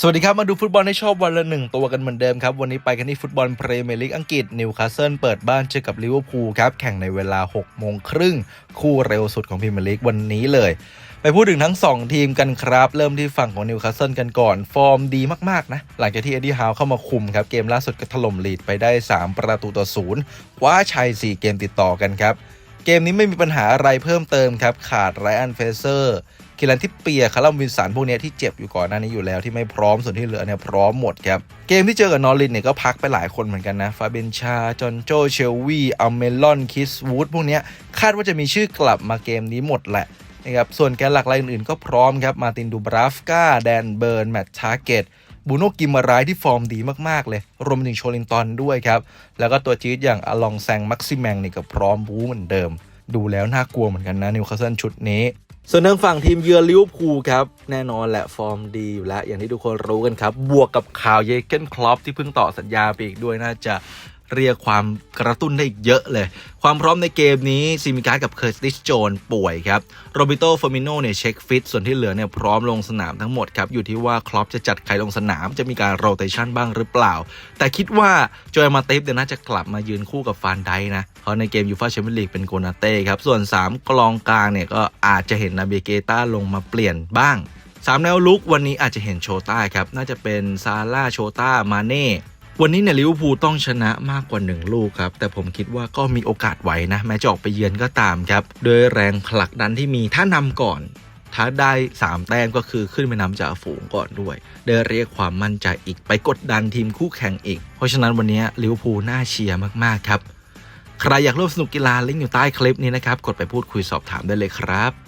สวัสดีครับ มาดูฟุตบอลให้ชอบวันละหนึ่งตัวกันเหมือนเดิมครับ วันนี้ไปกันที่ฟุตบอลพรีเมียร์ลีกอังกฤษนิวคาสเซิลเปิดบ้านเจอกับลิเวอร์พูลครับ แข่งในเวลา 6 โมงครึ่ง คู่เร็วสุดของพรีเมียร์ลีกวันนี้เลย ไปพูดถึงทั้ง 2 ทีมกันครับ เริ่มที่ฝั่งของนิวคาสเซิลกันก่อน ฟอร์มดีมาก ๆ นะ หลังจากที่เอ็ดดี้ฮาวเข้ามาคุมครับ เกมล่าสุดก็ถล่มลีดไปได้ 3 ประตูต่อศูนย์คว้าชัย 4 เกมติดต่อกันครับ เกมนี้ไม่มีปัญหาอะไรเพิ่มเติมครับ ขาดไรอันเฟเซอร์คิรันที่เปียคาร์ลวินสันพวกนี้ที่เจ็บอยู่ก่อนหน้านี้อยู่แล้วที่ไม่พร้อมส่วนที่เหลือเนี่ยพร้อมหมดครับ เกมที่เจอกับนอรินเนี่ยก็พักไปหลายคนเหมือนกันนะ ฟาเบนชา จอนโจเชลวีอัลเมลอนคิสวูดพวกนี้คาดว่าจะมีชื่อกลับมาเกมนี้หมดแหละนะครับส่วนแกนหลักรายอื่นๆก็พร้อมครับ มาตินดูบราฟกาแดนเบิร์น แมตช์ทาร์เกต บูโนกิมมารายที่ฟอร์มดีมาก ๆ เลย รวมถึงโชลินตันด้วยครับ แล้วก็ตัวจี๊ดอย่างอลองแซง มักซิแมงนี่ก็พร้อมบูเหมือนเดิม ดูแล้วน่ากลัวเหมือนกันนะนิวคาสเซิลชุดนี้ ส่วนทางฝั่งทีมเยือนลิเวอร์พูลครับ แน่นอนแหละฟอร์มดีอยู่แล้ว อย่างที่ทุกคนรู้กันครับ บวกกับข่าวเยเกนคลอปที่เพิ่งต่อสัญญาไปอีกด้วยน่าจะ เรียกความกระตุ้นได้อีกเยอะเลย ความพร้อมในเกมนี้ซิมิการ์กับเคอร์ติสโจนป่วยครับโรบิโตเฟอร์มิโนเนี่ยเช็คฟิตส่วนที่เหลือเนี่ยพร้อมลงสนามทั้งหมดครับอยู่ที่ว่าคลอปจะจัดใครลงสนามจะมีการโรเตชันบ้างหรือเปล่า แต่คิดว่าโจยมาเตฟเนี่ยน่าจะกลับมายืนคู่กับฟานไดนะเพราะในเกมยูฟาแชมเปี้ยนลีกเป็นโกนาเต้ครับส่วน 3 กลองกลางเนี่ยก็อาจจะเห็นนาเบเกต้าลงมาเปลี่ยนบ้างสามแนวลุกวันนี้อาจจะเห็นโชต้าครับ น่าจะเป็นซาร่าโชต้ามาเน่ วันนี้เนี่ยลิเวอร์พูลต้องชนะมากกว่า 1 ลูกครับ แต่ผมคิดว่าก็มีโอกาสไหวนะ แม้จะออกไปเยือนก็ตามครับ โดยแรงผลักดันที่มีถ้านำก่อน ถ้าได้ 3 แต้มก็คือขึ้นไปนำจากฝูงก่อนด้วย ได้เรียกความมั่นใจอีกไปกดดันทีมคู่แข่งอีก เพราะฉะนั้นวันนี้ลิเวอร์พูลน่าเชียร์มากๆครับใครอยากร่วมสนุกกีฬาลิงก์อยู่ใต้คลิปนี้นะครับ กดไปพูดคุยสอบถามได้เลยครับ